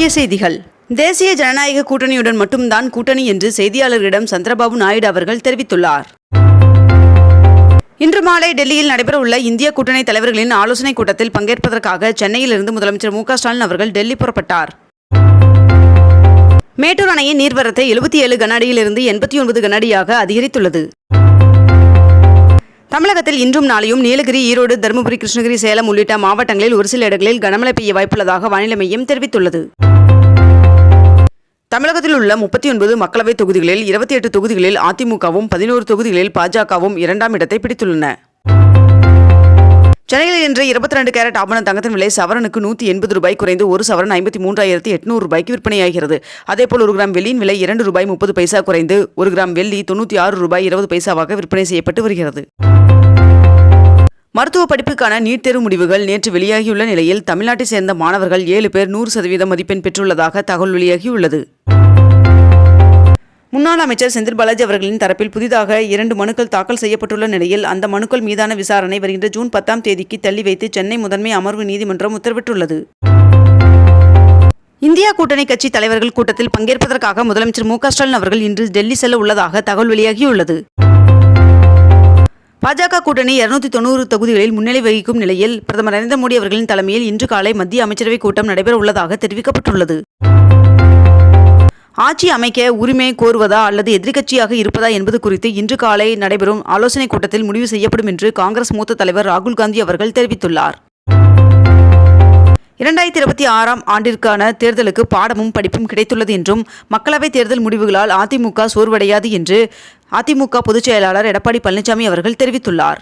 முக்கிய செய்திகள். தேசிய ஜனநாயக கூட்டணியுடன் மட்டும்தான் கூட்டணி என்று செய்தியாளர்களிடம் சந்திரபாபு நாயுடு அவர்கள் தெரிவித்துள்ளார். இன்று மாலை டெல்லியில் நடைபெறவுள்ள இந்திய கூட்டணி தலைவர்களின் ஆலோசனைக் கூட்டத்தில் பங்கேற்பதற்காக சென்னையிலிருந்து முதலமைச்சர் மு ஸ்டாலின் அவர்கள் டெல்லி புறப்பட்டார். மேட்டூர் அணையின் நீர்வரத்தை எழுபத்தி ஏழு கனஅடியிலிருந்து எண்பத்தி ஒன்பது கனஅடியாக அதிகரித்துள்ளது. தமிழகத்தில் இன்றும் நாளையும் நீலகிரி ஈரோடு தருமபுரி கிருஷ்ணகிரி சேலம் உள்ளிட்ட மாவட்டங்களில் ஒரு சில இடங்களில் கனமழை பெய்ய வாய்ப்புள்ளதாக வானிலை மையம் தெரிவித்துள்ளது. தமிழகத்தில் உள்ள முப்பத்தி ஒன்பது மக்களவைத் தொகுதிகளில் இருபத்தி எட்டு தொகுதிகளில் அதிமுகவும் பதினோரு தொகுதிகளில் பாஜகவும் இரண்டாம் இடத்தை பிடித்துள்ளன. சென்னையில் இன்று இருபத்தி ரெண்டு கேரட் ஆபண தங்கத்தின் விலை சவரனுக்கு நூற்றி எண்பது ரூபாய் குறைந்து ஒரு சவரன் ஐம்பத்தி மூன்றாயிரத்தி எட்நூறு ரூபாய்க்கு விற்பனையாகிறது. அதேபோல் ஒரு கிராம் வெள்ளியின் விலை இரண்டு ரூபாய் முப்பது பைசா குறைந்து ஒரு கிராம் வெள்ளி தொண்ணூற்றி ஆறு ரூபாய் இருபது பைசாவாக விற்பனை செய்யப்பட்டு வருகிறது. மருத்துவ படிப்புக்கான நீட் தேர்வு முடிவுகள் நேற்று வெளியாகியுள்ள நிலையில் தமிழ்நாட்டை சேர்ந்த மாணவர்கள் ஏழு பேர் நூறு சதவீதம் மதிப்பெண் பெற்றுள்ளதாக தகவல் வெளியாகியுள்ளது. முன்னாள் அமைச்சர் செந்தில் பாலாஜி அவர்களின் தரப்பில் புதிதாக இரண்டு மனுக்கள் தாக்கல் செய்யப்பட்டுள்ள நிலையில் அந்த மனுக்கள் மீதான விசாரணை வருகின்ற ஜூன் பத்தாம் தேதிக்கு தள்ளி வைத்து சென்னை முதன்மை அமர்வு நீதிமன்றம் உத்தரவிட்டுள்ளது. இந்தியா கூட்டணி கட்சி தலைவர்கள் கூட்டத்தில் பங்கேற்பதற்காக முதலமைச்சர் மு க ஸ்டாலின் அவர்கள் இன்று டெல்லி செல்ல உள்ளதாக தகவல் வெளியாகியுள்ளது. பாஜக கூட்டணி இருநூத்தி தொண்ணூறு தொகுதிகளில் முன்னிலை வகிக்கும் நிலையில் பிரதமர் நரேந்திர மோடி அவர்களின் தலைமையில் இன்று காலை மத்திய அமைச்சரவைக் கூட்டம் நடைபெற உள்ளதாக தெரிவிக்கப்பட்டுள்ளது. ஆட்சி அமைக்க உரிமை கோருவதா அல்லது எதிர்க்கட்சியாக இருப்பதா என்பது குறித்து இன்று காலை நடைபெறும் ஆலோசனைக் கூட்டத்தில் முடிவு செய்யப்படும் என்று காங்கிரஸ் மூத்த தலைவர் ராகுல் காந்தி அவர்கள் தெரிவித்துள்ளார். இரண்டாயிரத்தி இருபத்தி ஆறாம் ஆண்டிற்கான தேர்தலுக்கு பாடமும் படிப்பும் கிடைத்துள்ளது என்றும் மக்களவைத் தேர்தல் முடிவுகளால் அதிமுக சோர்வடையாது என்று அதிமுக பொதுச் செயலாளர் எடப்பாடி பழனிசாமி அவர்கள் தெரிவித்துள்ளார்.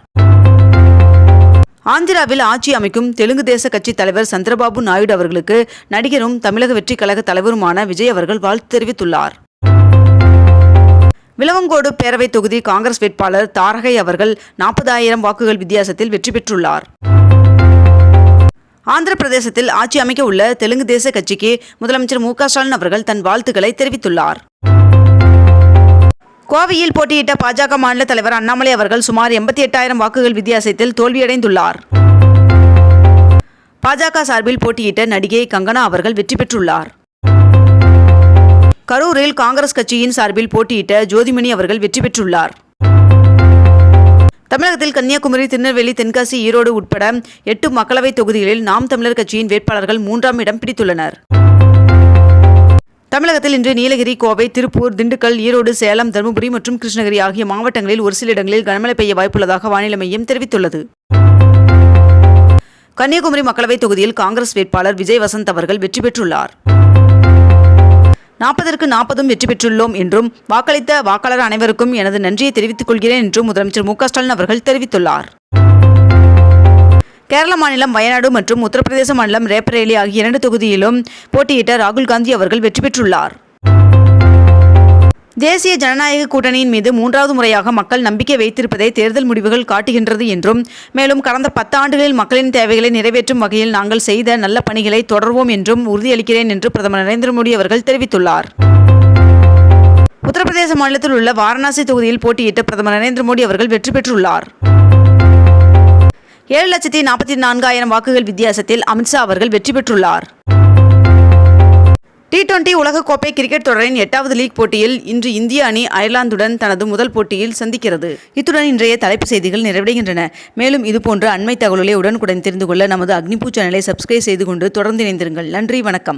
ஆந்திராவில் ஆட்சி அமைக்கும் தெலுங்கு தேச கட்சி தலைவர் சந்திரபாபு நாயுடு அவர்களுக்கு நடிகரும் தமிழக வெற்றிக் கழக தலைவருமான விஜய் அவர்கள் வாழ்த்து தெரிவித்துள்ளார். விலவங்கோடு பேரவைத் தொகுதி காங்கிரஸ் வேட்பாளர் தாரகை அவர்கள் நாற்பதாயிரம் வாக்குகள் வித்தியாசத்தில் வெற்றி பெற்றுள்ளார். ஆந்திர பிரதேசத்தில் ஆட்சி அமைக்க உள்ள தெலுங்கு தேச கட்சிக்கு முதலமைச்சர் மு ஸ்டாலின் அவர்கள் தன் வாழ்த்துக்களை தெரிவித்துள்ளார். கோவையில் போட்டியிட்ட பாஜக மாநில தலைவர் அண்ணாமலை அவர்கள் சுமார் எண்பத்தி எட்டாயிரம் வாக்குகள் வித்தியாசத்தில் தோல்வியடைந்துள்ளார். பாஜக சார்பில் போட்டியிட்ட நடிகை கங்கனா அவர்கள் வெற்றி பெற்றுள்ளார். கரூரில் காங்கிரஸ் கட்சியின் சார்பில் போட்டியிட்ட ஜோதிமணி அவர்கள் வெற்றி பெற்றுள்ளார். தமிழகத்தில் கன்னியாகுமரி திருநெல்வேலி தென்காசி ஈரோடு உட்பட எட்டு மக்களவைத் தொகுதிகளில் நாம் தமிழர் கட்சியின் வேட்பாளர்கள் மூன்றாம் இடம் பிடித்துள்ளனர். தமிழகத்தில் இன்று நீலகிரி கோவை திருப்பூர் திண்டுக்கல் ஈரோடு சேலம் தருமபுரி மற்றும் கிருஷ்ணகிரி ஆகிய மாவட்டங்களில் ஒரு சில இடங்களில் கனமழை பெய்ய வாய்ப்புள்ளதாக வானிலை மையம் தெரிவித்துள்ளது. கன்னியாகுமரி மக்களவைத் தொகுதியில் காங்கிரஸ் வேட்பாளர் விஜய் வசந்த் அவர்கள் வெற்றி பெற்றுள்ளார். நாற்பதற்கு நாற்பதும் வெற்றி பெற்றுள்ளோம் என்றும் வாக்களித்த வாக்காளர் அனைவருக்கும் எனது நன்றியை தெரிவித்துக் கொள்கிறேன் என்றும் முதலமைச்சர் மு ஸ்டாலின் அவர்கள் தெரிவித்துள்ளார். கேரள மாநிலம் வயநாடு மற்றும் உத்தரப்பிரதேச மாநிலம் ரேபரேலி ஆகிய இரண்டு தொகுதியிலும் போட்டியிட்ட ராகுல் காந்தி அவர்கள் வெற்றி பெற்றுள்ளார். தேசிய ஜனநாயக கூட்டணியின் மீது மூன்றாவது முறையாக மக்கள் நம்பிக்கை வைத்திருப்பதை தேர்தல் முடிவுகள் காட்டுகின்றது என்றும் மேலும் கடந்த பத்து ஆண்டுகளில் மக்களின் தேவைகளை நிறைவேற்றும் வகையில் நாங்கள் செய்த நல்ல பணிகளை தொடர்வோம் என்றும் உறுதியளிக்கிறேன் என்று பிரதமர் நரேந்திர மோடி அவர்கள் தெரிவித்துள்ளார். உத்தரப்பிரதேச மாநிலத்தில் உள்ள வாரணாசி தொகுதியில் போட்டியிட்ட பிரதமர் நரேந்திர மோடி அவர்கள் வெற்றி பெற்றுள்ளார். ஏழு லட்சத்தி நாற்பத்தி நான்காயிரம் வாக்குகள் வித்தியாசத்தில் அமித்ஷா அவர்கள் வெற்றி பெற்றுள்ளார். டி டுவெண்டி உலகக்கோப்பை கிரிக்கெட் தொடரின் எட்டாவது லீக் போட்டியில் இன்று இந்திய அணி அயர்லாந்துடன் தனது முதல் போட்டியில் சந்திக்கிறது. இத்துடன் இன்றைய தலைப்பு செய்திகள் நிறைவடைகின்றன. மேலும் இதுபோன்ற அண்மை தகவல்களை உடனுக்குடன் தெரிந்து கொள்ள நமது அக்னிபூ சேனலை சப்ஸ்கிரைப் செய்து கொண்டு தொடர்ந்து இணைந்திருங்கள். நன்றி வணக்கம்.